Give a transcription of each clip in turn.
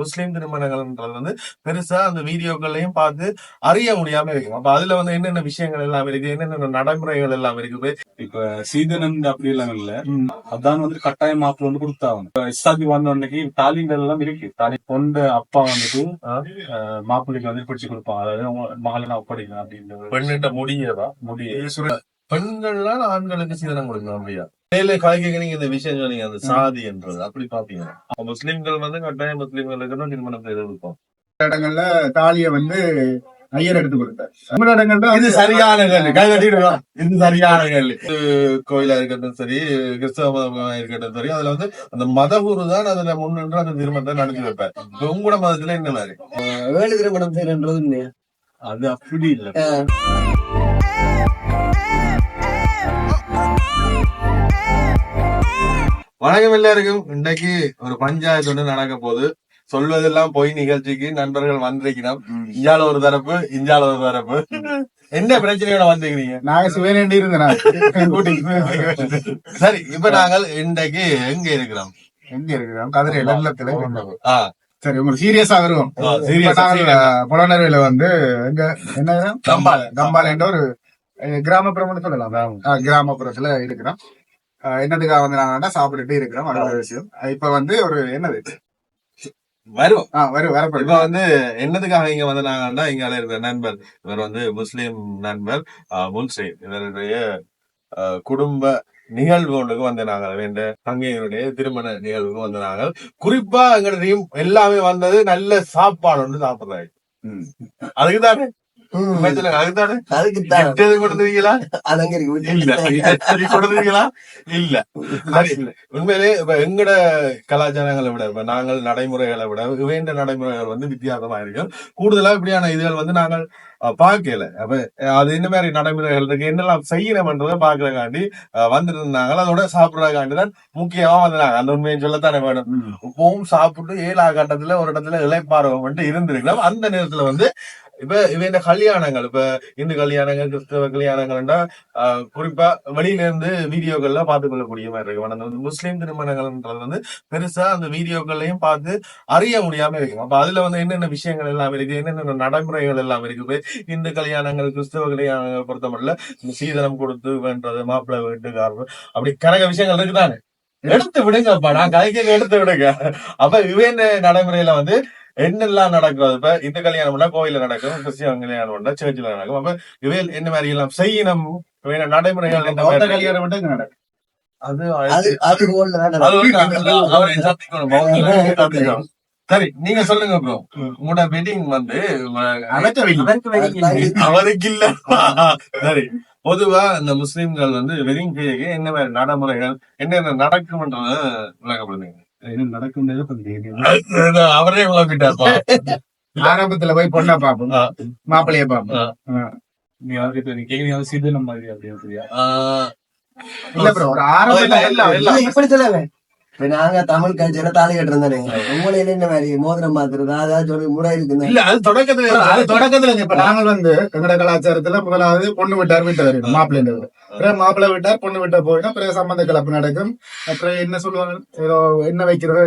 முஸ்லீம் திருமணங்கள்ன்றது வந்து பெருசா அந்த வீடியோக்கள்லயும் பார்த்து அறிய முடியாம இருக்கும். அப்ப அதுல வந்து என்னென்ன விஷயங்கள் எல்லாம் இருக்கு? என்னென்ன நடைமுறைகள் எல்லாம் இருக்குது இப்ப சீதனம் அப்படி எல்லாம் இல்ல. அதான் வந்து கட்டாய மாப்பிள்ள வந்து கொடுத்தாங்க இப்ப இஸ்லாத்தி வந்த உடனே தாலிங்கள் எல்லாம் இருக்கு. தாலி பொண்ணு அப்பா வந்துட்டு மாப்பிள்ளைக்கு வந்து பிடிச்சு கொடுப்பாங்க. அதாவது உங்க மகளை நான் ஒப்படைக்கிறேன் அப்படின்ற பெண்ணிட்ட முடியதா முடிய. பெண்கள்லாம் ஆண்களுக்கு சீதனம் கொடுக்கணும் அப்படியா வேலை காய்கறி நீங்க இந்த விஷயம் சொன்னீங்க அந்த சாதி என்றது அப்படி பாத்தீங்கன்னா அப்ப முஸ்லிம்கள் வந்து கட்டாயம் முஸ்லிம்களுக்கு திருமணம் செய்து கொடுப்போம் இடங்கள்ல தாலிய வந்து ஐயர் எடுத்து கொடுத்தார். தமிழ் இடங்கள்ல இது சரியான கேள்வி. கை தட்டிடுவோம் இது சரியான கேள்வி. இது கோயிலா இருக்கட்டும் சரி கிறிஸ்தவ மதமா இருக்கட்டும் சரி அதுல வந்து அந்த மதகுரு தான் அதுல முன்னின்று அந்த திருமணத்தை நடத்தி வைப்பார். இப்ப உங்களோட மதத்துல என்ன மாதிரி? வேலை திருமணம் செய்யறது உண்மையா அது அப்படி இல்ல. வணக்கம் எல்லாருக்கும். இன்னைக்கு ஒரு பஞ்சாயத்து ஒன்று நடக்க போகுது. சொல்வதெல்லாம் பொய் நிகழ்ச்சிக்கு நண்பர்கள் வந்திருக்கிறோம். இஞ்சால ஒரு தரப்பு இஞ்சால ஒரு தரப்பு. என்ன பிரச்சனையோட வந்திருக்கிறீங்க? நாங்க சிவனேண்டி இருந்தேன்? சரி இப்ப நாங்கள் இன்றைக்கு எங்க இருக்கிறோம்? எங்க இருக்கிறோம்? கதிரை வெள்ளத்துல சரி உங்களுக்கு சீரியஸா வருவோம். புலனர்வையில வந்து எங்க என்ன? கம்பால். கம்பால் என்ற ஒரு கிராமப்புறம்னு சொல்லலாம். கிராமப்புறத்துல இருக்கிறோம். என்னதுக்காக வந்து சாப்பிட்டுட்டு இருக்கிறோம் ஒரு விஷயம். இப்ப வந்து ஒரு என்னது? வருவோம். ஆ வரும் இப்ப வரப்படுது வந்து என்னதுக்காக இங்க வந்தாங்கன்னா இங்க இருக்கிற நண்பர் இவர் வந்து முஸ்லிம் நண்பர் ஆ, முன்சி இவருடைய குடும்ப நிகழ்வு ஒன்றுக்கு வந்த நாங்கள் வேண்ட தங்கையினுடைய திருமண நிகழ்வுக்கு வந்த நாங்கள் குறிப்பா எங்களுடைய எல்லாமே வந்தது நல்ல சாப்பாடு ஒன்று சாப்பிடுறாங்க. அதுக்குதானே? உண்மையிலே இப்ப எங்கட கலாச்சாரங்களை விட இப்ப நாங்கள் நடைமுறைகளை விட வேண்ட நடைமுறைகள் வந்து வித்தியாசமா இருக்கும் கூடுதலா இப்படியான இதுகள் வந்து நாங்கள் அஹ், பார்க்கல. அப்ப அது என்ன மாதிரி நடைமுறைகள் இருக்கு? என்னெல்லாம் செய்யணும்ன்றதை பாக்குறதுக்காண்டி வந்துட்டு இருந்தாங்க அதோட சாப்பிடுறதுக்காண்டி தான் முக்கியமா வந்தாங்க அந்த உண்மையை சொல்லத்தானே வேணும். இப்பவும் சாப்பிட்டு ஏழா கட்டத்துல ஒரு இடத்துல இளைப்பாறுவம் மட்டும் இருந்திருக்கலாம் அந்த நேரத்துல வந்து இப்ப இவன் கல்யாணங்கள் இப்ப இந்து கல்யாணங்கள் கிறிஸ்தவ கல்யாணங்கள்னா குறிப்பா வெளியில இருந்து வீடியோக்கள்ல பார்த்து கொள்ளக்கூடிய மாதிரி இருக்கும். ஆனா வந்து முஸ்லீம் திருமணங்கள்ன்றது வந்து பெருசா அந்த வீடியோக்கள்லயும் பார்த்து அறிய முடியாம இருக்கும். அப்ப அதுல வந்து என்னென்ன விஷயங்கள் எல்லாம் இருக்கு என்னென்ன நடைமுறைகள் எல்லாம் இருக்கு? இந்து கல்யாணங்கள் கிறிஸ்தவ கல்யாணங்கள் பொறுத்தமட்டில் சீதனம் கொடுத்து வேண்டது மாப்பிள்ளை வீட்டுக்காரர் அப்படி கனக விஷயங்கள் இருக்குதானே? எடுத்து விடுங்கப்பா. நான் கைக்கு எடுத்து விடுங்க. அப்ப இவன் நடைமுறையில வந்து என்னெல்லாம் நடக்கிறது இப்ப இந்த கல்யாணம் பண்ணா கோயில்ல நடக்கும் கிறிஸ்டியன் கல்யாணம் பண்ணா சர்ச்சில் நடக்கும். அப்ப இவையில் என்ன மாதிரி எல்லாம் செய்யணும்? நடைமுறைகள் என்ன? கல்யாணம் நடக்கும். அது அது சந்திக்கணும். சரி நீங்க சொல்லுங்க ப்ரோ உங்களோட வெட்டிங் வந்து. அவருக்கு இல்ல. சரி பொதுவா இந்த முஸ்லிம்கள் வந்து வெட்டிங் செய்ய என்ன மாதிரி நடைமுறைகள் என்னென்ன நடக்கும்ன்றத விளக்கப்படுங்க பத்தி தெரியாது. அவரே விளக்கிட்டார்ப்பா ஆரம்பத்துல போய் பொண்ணை பாப்போம். மாப்பிள்ளைய பாப்போம் நீ நீ கேக்குறீங்க சீதனம் மாதிரி ஆஹ் இல்ல ப்ரோ ஒரு ஆரம்பத்துல இல்ல, இப்படி சொல்லல இப்ப நாங்க தமிழ் கல்ச்சர தாலி கட்டுறதானே உங்களை என்ன மாதிரி மோதிரம் பாத்துறது அதாவது சொல்லி முறை இருக்குன்னு இல்ல அது தொடக்கத்துல அது தொடக்கத்துல இப்ப நாங்கள் வந்து எங்கட கலாச்சாரத்துல முதலாவது பொண்ணு விட்டார் வீட்டு வரையும் மாப்பிள்ளை அப்புறம் மாப்பிள்ளை விட்டார் பொண்ணு விட்ட போயினா அப்புறம் சம்பந்த கலப்பு நடக்கும். அப்புறம் என்ன சொல்லுவாங்க? ஏதோ என்ன வைக்கிறது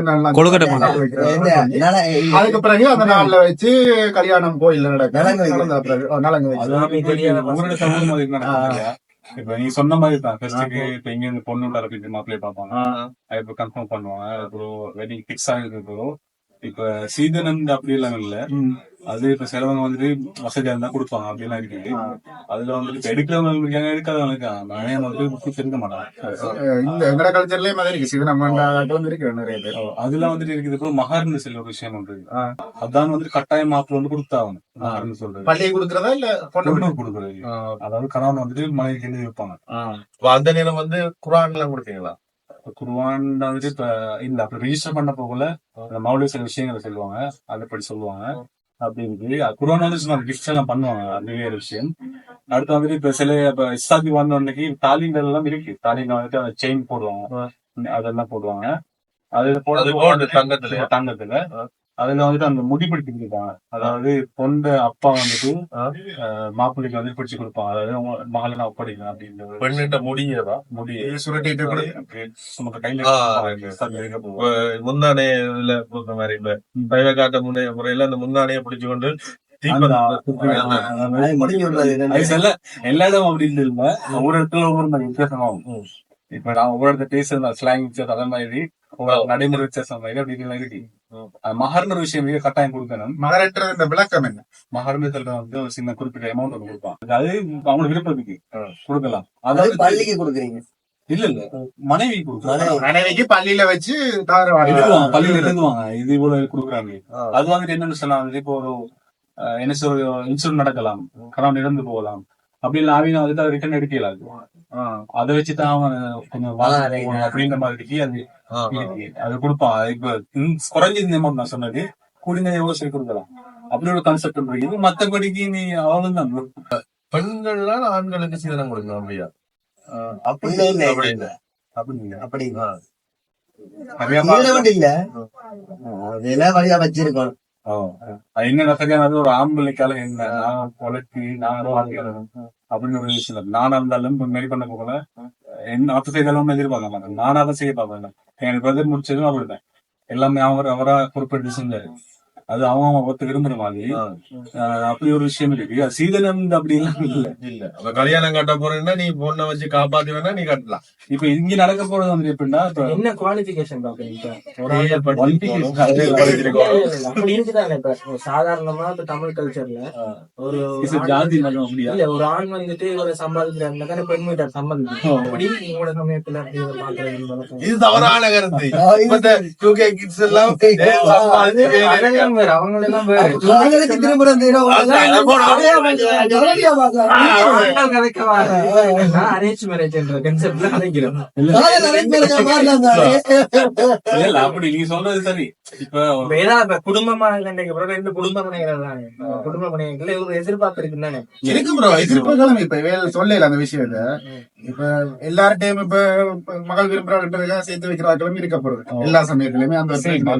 அதுக்கு பிறகு அந்த நாள்ல வச்சு கல்யாணம் கோயில்ல நடக்கும். நலங்கு நலங்கு இப்ப நீங்க சொன்ன மாதிரி தான். ஃபர்ஸ்ட்டுக்கு இப்ப இங்க இருந்து பொண்ணு தரப்பிட்டு மாப்பிள்ளைய பார்ப்பாங்க. அது இப்ப கன்ஃபார்ம் பண்ணுவாங்க. அப்புறம் வெட்டிங் பிக்ஸ் ஆகிருக்கு அப்புறம் இப்ப சீதனம் அப்படி எல்லாம் இல்ல. அது இப்ப சிலவங்க வந்துட்டு வசதியா இருந்தா கொடுப்பாங்க அப்படிலாம் இருக்குது அதுல வந்துட்டு எடுக்கிறவங்க இருக்காங்க எடுக்காதவங்க இருக்காங்க நிறைய வந்து புக்கு தெரிஞ்ச மாட்டாங்க இந்த எங்கட கல்ச்சர்லயே மாதிரி இருக்கு. சிவனம் வந்து இருக்கு நிறைய பேர். அதுல வந்துட்டு இருக்குது. அப்புறம் மகர்னு சொல்ல ஒரு விஷயம் ஒன்று இருக்கு. அதான் வந்து கட்டாய மாப்பிள்ள வந்து கொடுத்தாங்க மகர்னு சொல்றது. பள்ளியை கொடுக்கறதா இல்ல பொண்ணு கொடுக்குறது. அதாவது கணவன் வந்துட்டு மனைவிக்கு எழுதி வைப்பாங்க? அந்த நேரம் வந்து குரான் எல்லாம் கொடுத்தீங்களா குருவான் வந்துட்டு இப்ப இல்ல அப்ப ரெஜிஸ்டர் பண்ண போகல. மௌலிக சில விஷயங்களை சொல்லுவாங்க. அதை படி சொல்லுவாங்க. அப்படி இருக்கு குருவான் வந்து சும்மா கிஃப்ட் எல்லாம் பண்ணுவாங்க அது வேற விஷயம். அடுத்து வந்துட்டு இப்ப சில இப்ப இஸ்லாத்தி வந்த உடனே தாலிங்கள் எல்லாம் இருக்கு. தாலிங்க வந்துட்டு அந்த செயின் போடுவாங்க. அதெல்லாம் போடுவாங்க. அது போட அது gold, தங்கத்துல. தங்கத்துல. அதுல வந்துட்டு அந்த முடி பிடிச்சு அதாவது பொண்ணு அப்பா வந்துட்டு மாப்பிள்ளைக்கு வந்து பிடிச்சு கொடுப்பாங்க. அதாவது அவங்க மகளை நான் ஒப்படைக்கிறேன் அப்படின்ற பெண்ணிட்ட முடியதா முடி சுருட்டிட்டு சும்மா கையில போவோம். முந்தானையில பொறுத்த மாதிரி இப்ப பைவ காட்ட முன்னைய முறையில அந்த முந்தானையை பிடிச்சு கொண்டு எல்லா இடம் அப்படி இல்ல ஒவ்வொரு இடத்துல ஒவ்வொரு மாதிரி வித்தியாசமாகும். இப்ப நான் ஒவ்வொரு இடத்துல பேசுற ஸ்லாங் வித்தியாசம் அதே மாதிரி நடைமுறை வித்தியாசம் இருக்கு. மகர்ன்ற விஷயம் மிக கட்டாயம் கொடுக்கணும். மகரற்ற இந்த விளக்கம் என்ன? மகர்மத்துல வந்து ஒரு சின்ன குறிப்பிட்ட அமௌண்ட் ஒன்று கொடுப்பான் அது அவங்க விருப்பத்துக்கு. கொடுக்கலாம். அதாவது பள்ளிக்கு கொடுக்குறீங்க. இல்ல இல்ல. மனைவி மனைவி. மனைவிக்கு பள்ளியில வச்சு பள்ளியில எழுதுவாங்க. இது இவ்வளவு கொடுக்குறாங்க. அது வந்துட்டு என்னன்னு சொன்னா வந்துட்டு இப்போ ஒரு என்ன சொல்ற இன்சூரன்ஸ் நடக்கலாம். கணவன் இறந்து போகலாம். அப்படி இல்லை ஆவினா வந்துட்டு ரிட்டர்ன் எடுக்கல அது. அதை வச்சுதான் அவன் கொஞ்சம் அப்படின்ற மாதிரி அது. அது கொடுப்பான். இப்ப ம், குறைஞ்சது அமௌண்ட் நான் சொன்னது. கூடின சரி கொடுக்கலாம்? அப்படி ஒரு கான்செப்ட் இருக்கு. மத்தபடிக்கு நீ அவ்வளவுதான். பெண்கள்லாம் ஆண்களுக்கு சீதனம் கொடுக்கணும் அப்படியா அப்படி இல்ல அப்படி இல்ல. அப்படி இல்ல. அதெல்லாம் வழியா வச்சிருக்கோம் என்ன சரியானது ஒரு ஆம்பளைக்கால என்ன? நான் பொழைச்சி நான் அப்படின்னு ஒரு விஷயம் இல்லை. நானா இருந்தாலும் மாரி பண்ண போகல. என்ன அப்ப செய்தாலும் எதிர்பார்க்க மாட்டேன் நானா தான் செய்ய பார்ப்பேன் எனக்கு பதில் முடிச்சதும் அப்படிதான் எல்லாமே அவர் அவரா குறிப்பிட்டு செஞ்சாரு அது அவங்க அவங்க ஒத்து விரும்புற மாதிரி அப்படி ஒரு விஷயம் இருக்கு. சீதனம் அப்படி எல்லாம் இல்ல. இல்ல. அப்ப கல்யாணம் கட்ட போறேன்னா நீ பொண்ணை வச்சு காப்பாத்தி வேணா நீ கட்டலாம். இப்ப இங்க நடக்க போறது வந்து எப்படின்னா என்ன குவாலிபிகேஷன் ஒரு. அப்படி இருக்குதானே இப்ப? ஒரு சாதாரணமா இப்ப தமிழ் கல்ச்சர்ல ஒரு ஜாதி இல்ல ஒரு ஆண் வந்துட்டு இவரை சம்பாதிக்கிறாருன்னா தானே பெண் வீட்டார் சம்பாதிக்கும் அப்படி உங்களோட சமயத்துல அப்படி இதை தவறான கருத்து. இப்ப இந்த 2K kids எல்லாம் வேற, அவங்களெல்லாம் வேற. திரும்ப என்ற. இல்ல, அப்படி நீ சொல்றது சரி. இப்ப இப்ப குடும்பமா பிறகு ரெண்டு குடும்ப மனைகள் குடும்ப மனைகள் ஒரு எதிர்பார்ப்பு இருக்கு தானே? இருக்கு ப்ரோ எதிர்ப்புகளும் இப்ப வேலை சொல்லல அந்த விஷயத்த. இப்ப எல்லார்ட்டையும் இப்ப மகள் விரும்புறாங்க சேர்த்து வைக்கிறார்களும் இருக்கப்படுது எல்லா சமயத்திலுமே அந்த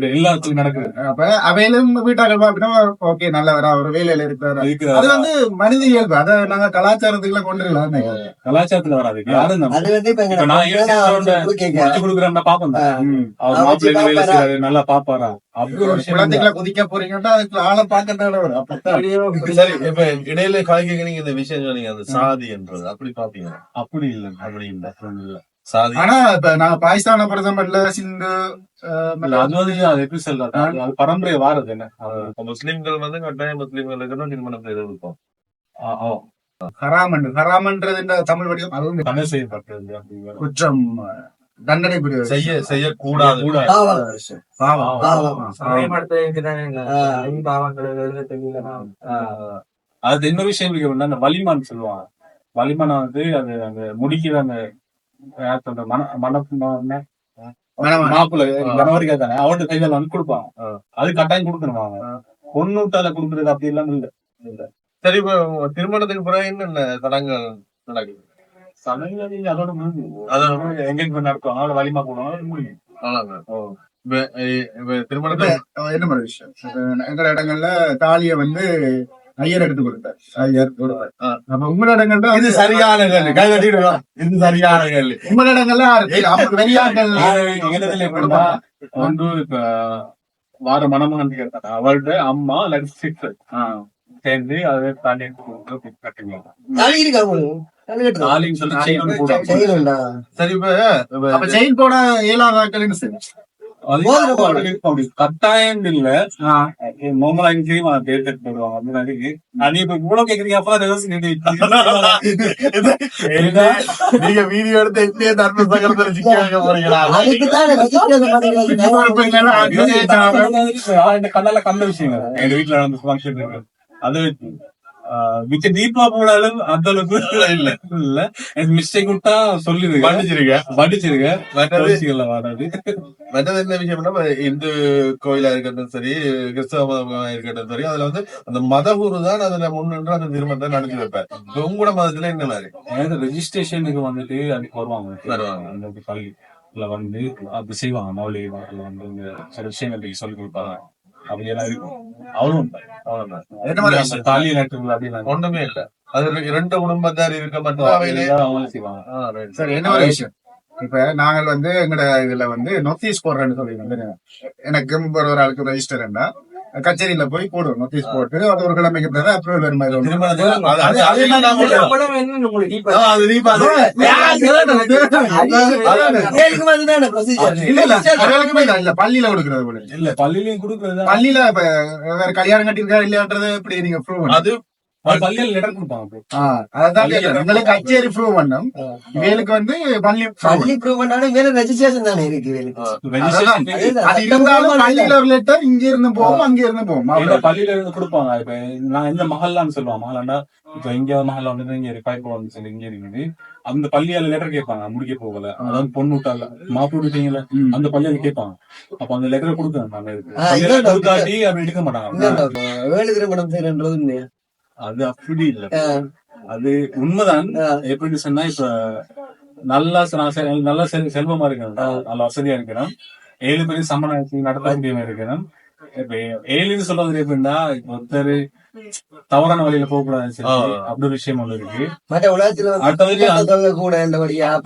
எல்லாத்துக்கும் நடக்குது. அப்ப அவையிலும் வீட்டார்கள் பாப்பினா ஓகே நல்லவரா ஒரு வேலையில இருக்கிறாரா? அதுக்கு அது வந்து மனித இயல்பு. அதை நாங்க கலாச்சாரத்துக்குள்ள கொண்டு வரலாம் கலாச்சாரத்துல வராது. யாரும் நம்ம- அது வந்து இப்ப எங்க இப்ப நான். அவர் அவர் நல்லா பாப்பாரா. குழந்தைகளை குதிக்க போறீங்கன்னா அதுக்கு ஆளை இப்படி சரி இப்ப இடையில கலைக்க நீங்க இந்த விஷயம் சொன்னீங்க அந்த சாதி என்றது அப்படி பாப்பீங்க அப்படி இல்ல. அப்படி இல்ல. ஆனா இப்ப நான் பாகிஸ்தான பிரதமர்ல சிந்து அது வந்து அது எப்படி அது- பரம்பரை வாரது என்ன? முஸ்லிம்கள் வந்து கட்டாயம் முஸ்லிம்களுக்கு திருமணம் செய்து கொடுப்போம் ஹராமன் ஹராமன்றது இந்த தமிழ் வடிவம் அதுவும் தடை செய்யப்பட்டது அப்படிங்கிற குற்றம் தண்டனை புரிய செய்ய செய்யக்கூடாது. அது இன்னொரு விஷயம் அந்த வலிமான் சொல்லுவாங்க. வலிமான் வந்து அது அந்த முடிக்கிற அந்த மன என்ன? மாப்பிள்ளை ஜனவரிக்கா தானே? அவன்கிட்ட கையில வந்து கொடுப்பாங்க. அது கட்டாயம் கொடுக்கணும் அவங்க பொண்ணு விட்டால கொடுக்கறது அப்படி எல்லாம் இல்ல. சரி இப்ப திருமணத்துக்கு பிறகு என்னென்ன தடங்கள் நடக்குது? சடங்குகள் அதோட முடிஞ்சு. அதான். எங்கேஜ்மெண்ட் நடக்கும்? அதோட வலிமா போடுவாங்க முடியும் இப்ப என்ன மாதிரி விஷயம்? எங்க இடங்கள்ல தாலிய வந்து ஐயர் எடுத்து கொடுத்தார். ஐயர் கொடுத்தார். ஆ. அப்ப உங்களோட இடங்கள்ல இது சரியான இது சரியான கேள்வி. உங்களோட இடங்கள்ல யாரு? அப்ப வெளியாட்கள் ஒன்று இப்ப வார மணமகன் கேட்டாங்க அவள்கிட்ட அம்மா இல்லாட்டி சிஸ்டர் சேர்ந்து அதை தாண்டி செய்யணும்டா. சரி இப்ப செயின் போட கட்டாயம் இல்ல. தேர்தல் போடுவாங்க. அப்படின்னு அது இப்ப இவ்வளவு கேக்குறீங்க அப்ப நீங்க வீடியோ எடுத்து எப்படியே தர்ம சங்கரத்துல சிக்க வைக்க போறீங்களா? கண்ணால கண்ட விஷயங்கள். எங்க வீட்டுல நடந்த ஃபங்க்ஷன் இருக்கு. அது மிச்ச டீப்பா போனாலும் அந்த அளவுக்கு இல்ல. இல்ல. மிஸ்டேக் விட்டா சொல்லிருங்க மன்னிச்சிருக்க படிச்சிருங்க மற்றது வராது. மற்றது என்ன விஷயம்னா இந்து கோயிலா இருக்கட்டும் சரி கிறிஸ்தவ இருக்கட்டும் சரி அதுல வந்து அந்த மதகுரு தான் அதுல முன்னின்று அந்த திருமணத்தை நடத்தி வைப்பார். உங்களோட மதத்துல என்ன மாதிரி? அதாவது ரெஜிஸ்ட்ரேஷனுக்கு வந்துட்டு அதுக்கு வருவாங்க. வருவாங்க. அந்த பள்ளில வந்து அப்படி செய்வாங்க. வாரத்துல வந்து சில விஷயங்கள் சொல்லி கொடுப்பாங்க. இருக்கும். அவ்வளவுதான். என்ன தாலி நட்டுகள் அப்படின்னு ஒண்ணுமே இல்ல. அது இரண்டு குடும்பத்தார் இருக்க மட்டும் செய்வாங்க. சரி என்ன ஒரு விஷயம்? இப்ப நாங்கள் வந்து எங்கட இதுல வந்து நோட்டீஸ் போடுறேன்னு சொல்லி எனக்கும் ஒரு ஒரு ஆளுக்கு ரெஜிஸ்டர் கச்சேரியில போய் போடுவோம் நோட்டீஸ் போட்டு. அது ஒரு கிழமைக்கு பிறகு அப்ரூவல் வரும். இல்ல பள்ளியில கொடுக்கறது போல. இல்ல பள்ளியிலயும் கொடுக்கறது பள்ளியில இப்ப வேற கல்யாணம் கட்டியிருக்கா இல்லையான்றது எப்படி நீங்க ப்ரூவ் அது கச்சேரி ப்ரூவ் பண்ணும் இவங்களுக்கு வந்து பள்ளி பள்ளி prove பண்ணாலும் வேற தானே இருக்கு அது இருந்தாலும் பள்ளியில ஒரு லெட்டர் இங்க இருந்து போகும் அங்க இருந்து இந்த அவ்வளவு. பள்ளியில இருந்து கொடுப்பாங்க. இப்ப நான் எந்த மஹல்லான்னு சொல்லுவான். மஹல்லாண்டா இப்ப இங்க மஹல்லா வந்து இங்க இருக்கு பாய்ப்பு வந்து சொல்லி இங்க இருக்குது அந்த பள்ளியால லெட்டர் கேட்பாங்க. முடிக்க போகல. அதாவது பொண்ணு விட்டால மாப்பு விட்டீங்கல்ல. அந்த பள்ளியால கேட்பாங்க. அப்ப அந்த லெட்டர் நாங்க. கொடுக்காட்டி அப்படி எடுக்க மாட்டாங்க. வேலு திருமணம் செய்யறன்றது? அது அப்படி இல்ல. அது உண்மைதான். எப்படி சொன்னா இப்ப நல்லா நல்லா செல்- செல்வமா இருக்கணும். நல்ல வசதியா இருக்கணும். ஏழு பேரும் சம்மணம் நடத்த முடியாம இருக்கணும். இப்ப ஏழுன்னு சொல்றது எப்படின்னா இப்ப ஒருத்தர் தவறான வழியில போக ஆ. அப்படி ஒரு விஷயம் ஒண்ணு இருக்கு. மற்ற உலகத்துல கூட என்றபடியா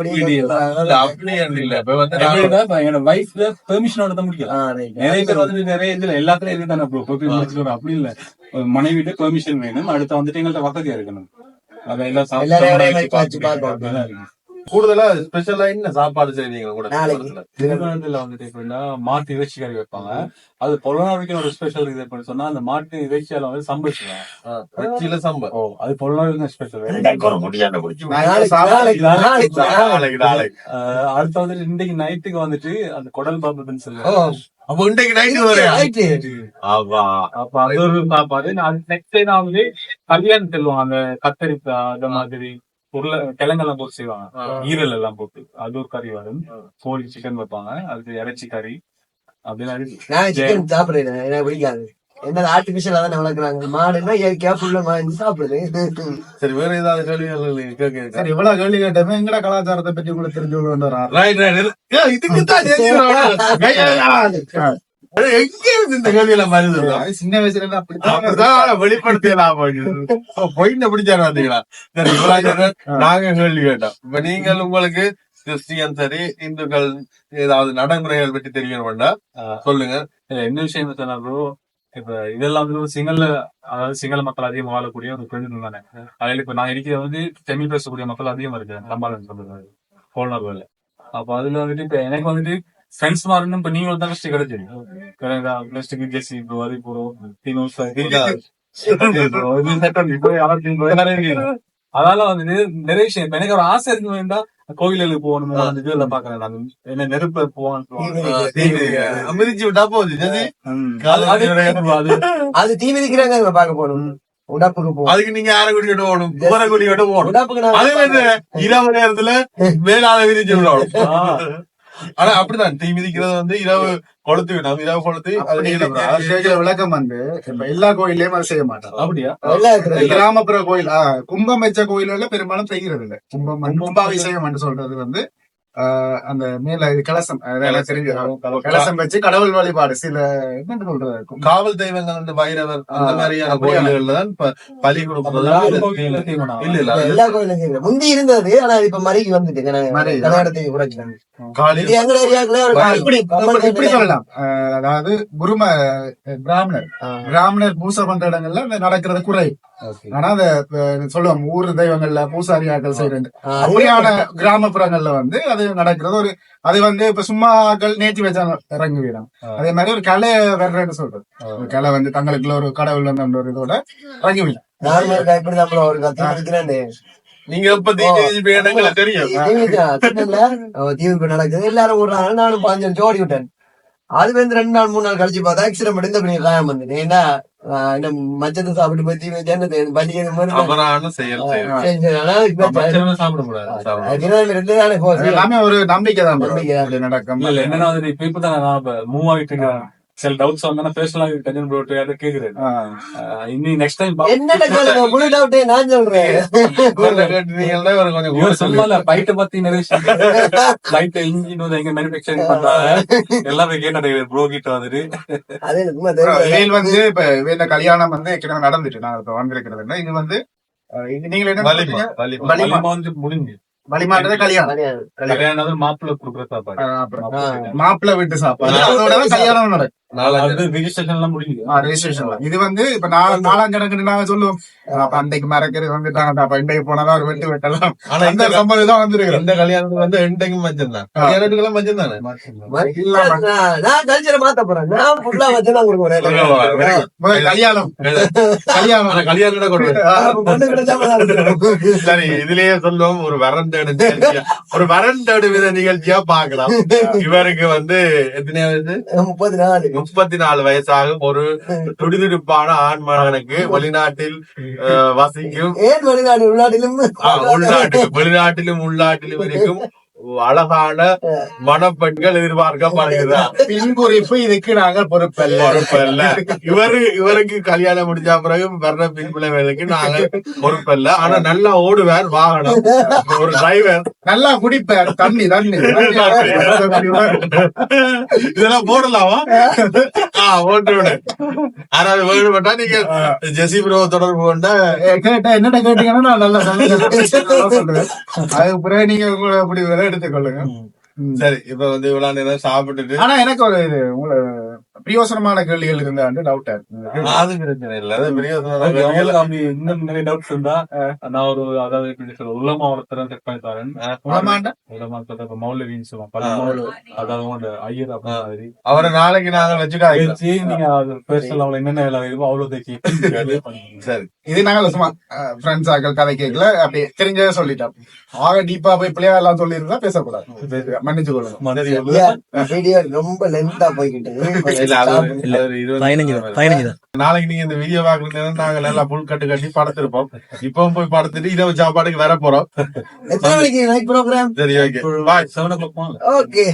என்னோட வைஃப்ல பெர்மிஷன் எடுத்த முடியல ஆ, right. நிறைய பேர் வந்து நிறைய இதுல எல்லாத்துலயும் இதுதானே ப்ரோ முடிச்சுட்டு அப்படி இல்ல. மனைவிட்டு பெர்மிஷன் வேணும். அடுத்து வந்துட்டு எங்கள்ட்ட வசதியா இருக்கணும். அதை கூடுதலா ஸ்பெஷலா என்ன சாப்பாடு செய்வீங்க கூட. திருமணத்துல வந்துட்டு எப்படின்னா மாட்டு இறைச்சி கறி வைப்பாங்க. அது பொலனாவிக்கு ஒரு ஸ்பெஷல் இது எப்படி சொன்னா அந்த மாட்டு இறைச்சியால வந்து சம்பளிச்சுவாங்க சம்பர் ஓ அது பொலனாவிக்கு ஸ்பெஷல் நாளைக்கு, நாளைக்கு, நாளைக்கு, நாளைக்கு நாளைக்கு அடுத்து வந்துட்டு இன்னைக்கு நைட்டுக்கு வந்துட்டு அந்த குடல் பாம்புன்னு சொல்லுவாங்க. அப்ப இன்றைக்கு நைட்டு. ஆவா அப்ப அது ஒரு சாப்பாடு நெக்ஸ்ட் டே நான் வந்து கல்யாணம் செல்லுவாங்க அந்த கத்தரிக்காய் அந்த மாதிரி. உருளை கிழங்கெல்லாம் போட்டு செய்வாங்க. ஈரல் எல்லாம் போட்டு. அது ஒரு கறி வரும். கோழி சிக்கன் வைப்பாங்க. அது இறைச்சி கறி. சிக்கன் சாப்பிடுறேன் எனக்கு பிடிக்காது. என்ன ஆர்டிபிஷியலா தானே வளர்க்குறாங்க. மாடுன்னா இயற்கையா புல்ல வாங்கி சாப்பிடுது. சரி வேற ஏதாவது கேட்க சரி இவ்வளவு கேள்வி கேட்டமே எங்கட கலாச்சாரத்தை பத்தி உங்களுக்கு தெரிஞ்சு கொண்டு இதுக்கு தான் எங்க இருந்து இந்த கேள்வி எல்லாம் வருது சின்ன வயசுல இருந்து அப்படித்தான் வெளிப்படுத்தலாம் பொயிண்ட பிடிச்சாரு பாத்தீங்களா? நாங்க கேள்வி கேட்டோம். இப்ப நீங்கள் உங்களுக்கு கிறிஸ்டியன் சரி இந்துக்கள் ஏதாவது நடைமுறைகள் பற்றி தெரியணும்னா சொல்லுங்க. என்ன விஷயம் இப்ப இதெல்லாம் வந்து சிங்கள அதாவது சிங்கள மக்கள் அதிகம் வாழக்கூடிய ஒரு பிரதிநிதி தானே. அதுல இப்ப நான் இருக்கிற வந்து தமிழ் பேசக்கூடிய மக்கள் அதிகமா இருக்கு சம்பாளன் சொல்றது. போனர்ல அப்ப அதுல வந்துட்டு இப்ப எனக்கு வந்துட்டு ஃப்ரெண்ட்ஸ் மாறணும் இப்ப நீங்க தான் ஃபர்ஸ்ட் கிடைச்சிருக்கு நெக்ஸ்ட் ஜெஸ்ஸி ப்ரோ அது ப்ரோ அதனால வந்துட்டு நிறைய விஷயம் இப்ப எனக்கு ஒரு ஆசை இருக்கு வேண்டாம் கோவிலுக்கு போகணும் அந்த இதுல பாக்குறேன் நான் என்ன நெருப்புல போவான்னு மிதிச்சு விட்டா போகுது. அது- தீ மிதிக்கிறாங்க பார்க்க போகணும் அதுக்கு நீங்க யாரை கூட்டிட்டு போகணும் குமர கூட்டிட்டு போகணும் உடப்புக்கு நான் அதே மாதிரி இரவு நேரத்துல மேலால விரிச்சு விடணும் ஆனா அப்படிதான். தீ மிதிக்கிறது வந்து இரவு கொளுத்து விடும் இரவு கொளுத்து அது விளக்கம் வந்து இப்ப எல்லா கோயிலையும் அதை செய்ய மாட்டாங்க அப்படியா? கிராமப்புற கோயில் கும்பம் வச்ச கோயில்கள்ல பெரும்பாலும் செய்கிறது இல்ல கும்பம் கும்பாபிஷேகம் என்று சொல்றது வந்து அந்த மேல இது கலசம். தெரிஞ்சு கலசம். வச்சு கடவுள் வழிபாடு. சில என்ன சொல்றது? காவல் தெய்வங்கள் வந்து பைரவர் அந்த மாதிரியான? கோயில்கள்ல தான் பலி கொடுப்பது. இல்ல. இல்ல எல்லா கோயிலும் முந்தி இருந்தது ஆனா இப்ப மறைக்கு வந்துட்டு. கல்யாணத்துக்கு குறைச்சாங்க இப்படி சொல்லலாம். அதாவது குரும பிராமணர். பிராமணர் பூசை பண்ற இடங்கள்ல நடக்கிறது குறை. ஆனா அந்த சொல்லுவாங்க ஊர் தெய்வங்கள்ல பூசாரியாக்கள் செய்யறது. அப்படியான கிராமப்புறங்கள்ல வந்து அது நடக்கிறது. ஒரு அது வந்து இப்ப சும்மா ஆக்கள் நேர்த்தி வச்சா இறங்கு வீடம் அதே மாதிரி ஒரு கலை வர்றேன்னு சொல்றது. ஒரு கலை வந்து தங்களுக்குள்ள ஒரு கடவுள் வந்து அந்த ஒரு இதோட இறங்கி வீடம் நார்மல் இப்படி தான் bro ஒரு கத்தி இருக்கிறேன் நீங்க மிதிப்பு இடங்களை தெரியும். தீவிர நடக்குது. எல்லாரும் விடுறாங்க நானும் பாஞ்சு ஜோடி விட்டேன் அது வந்து ரெண்டு நாள் மூணு நாள் கழிச்சு பார்த்தா ஆக்சிடென்ட் இந்த பண்ணி காயம் வந்தது ஏன்னா மச்சத்தை சாப்பிட்டு போய் தீ வச்சு என்ன செய்யுது? பலி எது மாதிரி அபரான செயல் ஒரு நம்பிக்கை தான். நம்பிக்கை நடக்கும். இல்ல, என்னன்னா வந்து இப்ப சில டவுட்ஸ் வந்தா பேசலாம் டென்ஷன் ப்ரோட்டு அதை கேக்குறேன் ஆஹ் இன்னி நெக்ஸ்ட் டைம் முழு டவுட்டே நான் சொல்றேன். கொஞ்சம். சொல்லல பைட்டை பத்தி நிறைய லைட் இன்ஜின் வந்து எங்க மேனுபேக்சரிங் பண்றாங்க எல்லாமே கேட்டாரு ப்ரோ கிட்ட வந்துட்டு. அது வந்து இப்ப இந்த கல்யாணம் வந்து ஏற்கனவே நடந்துட்டு நான் இப்ப வந்திருக்கிறது என்ன, இது வந்து நீங்க என்ன வந்து முடிஞ்சு. கல்யாணம். கல்யாணம். மாப்பிள்ள குடுக்குற சாப்பாடு. மாப்பிள்ளை. வீட்டு சாப்பாடு. அதோட கல்யாணம் நடக்கும். இது வந்து இப்ப நாலு நாலாம் கணக்கு நாங்க சொல்லுவோம். அப்ப அன்றைக்கு மறக்கிறது வந்துட்டாங்க. அப்ப இன்றைக்கு போனதா ஒரு வெட்டு வெட்டலாம். ஆனா இந்த சம்பவம் தான் வந்திருக்கிறோம் இந்த கல்யாணத்துக்கு வந்து எண்டைக்கும் மஞ்சள் தான். கல்யாணத்துக்கெல்லாம் மஞ்சள் தானே? மச்சான், நான் நான் கல்ச்சரை மாத்த போறேன். நான் ஃபுல்லா வச்சு தான் கொடுக்க போறேன். முதல்ல கல்யாணம். சரி இதுலயே சொல்லுவோம் ஒரு வரண்டடு நிகழ்ச்சியா ஒரு வரண்டடு வித நிகழ்ச்சியா பாக்கலாம் இவருக்கு வந்து எத்தனை வயசு முப்பது நாலு. முப்பத்தி நாலு வயசாகும் ஒரு துடிதுடிப்பான ஆண் மகனுக்கு வெளிநாட்டில் வசிக்கும். ஏன் வெளிநாடு உள்நாட்டிலும்? உள்நாட்டிலும் வெளிநாட்டிலும் உள்நாட்டிலும் இருக்கும் அழகான மணப்பெண்கள் எதிர்பார்க்கப்படுகிறார் பின் குறிப்பு இதுக்கு நாங்கள் பொறுப்பல்ல. பொறுப்பல்ல. இவரு இவருக்கு கல்யாணம் முடிஞ்ச பிறகு வர்ற பின் பிள்ளைகளுக்கு நாங்க பொறுப்பல்ல. ஆனா நல்லா ஓடுவார் வாகனம். ஒரு டிரைவர் நல்லா குடிப்பார். தண்ணி தண்ணி. இதெல்லாம் போடலாமா? ஆ. ஓட்டு விடு யாராவது வேணுமெண்டா நீங்க ஜெசி ப்ரோ தொடர்பு கொண்டா கேட்டா என்னடா கேட்டீங்கன்னா நான் நல்லா சொல்லுவேன். அதுக்கு பிறகு நீங்க முடிவுகளை எடுத்துக்கொள்ளுங்க. சரி இப்ப வந்து இவ்வளவு நேரம் சாப்பிட்டுட்டு ஆனா எனக்கு ஒரு இது உங்களை பிரியோசனமான கேள்விகள் இருந்தாண்டு டவுட்டா இருக்கு அது பிரச்சனை இல்ல. இன்னும் நிறைய டவுட்ஸ் இருந்தா நான் ஒரு அதாவது எப்படி உள்ளமா ஒருத்தர செக் பண்ணி தரேன் உலமாண்டா? உள்ளமா சொல்ற இப்ப மௌலவின்னு மௌல அதாவது உங்க ஐயர் அப்படி மாதிரி. அவரை நாளைக்கு நாங்க வச்சுக்காங்க வச்சு நீங்க அது பேசல அவ்வளவு என்னென்ன வேலை அவ்வளவு தேக்கி சரி. இது நாங்கள் சும்மா ஃப்ரெண்ட்ஸ் ஆக்கள் கதை கேட்கல. அப்படி தெரிஞ்சதை சொல்லிட்டோம். ஆக டீப்பா போய் பிள்ளையா எல்லாம் சொல்லியிருந்தா பேசக்கூடாது. மன்னிச்சு கொள்ளுங்க. வீடியோ ரொம்ப லென்த்தா போய்கிட்டு பதினஞ்சு தான் பதினஞ்சு தான். நாளைக்கு நீங்க இந்த வீடியோ பாக்குறது நாங்க நல்லா புல் கட்டு கட்டி படத்திருப்போம். இப்பவும் போய் படத்துட்டு இரவு சாப்பாடுக்கு வர போறோம். சரி okay bye seven o'clock okay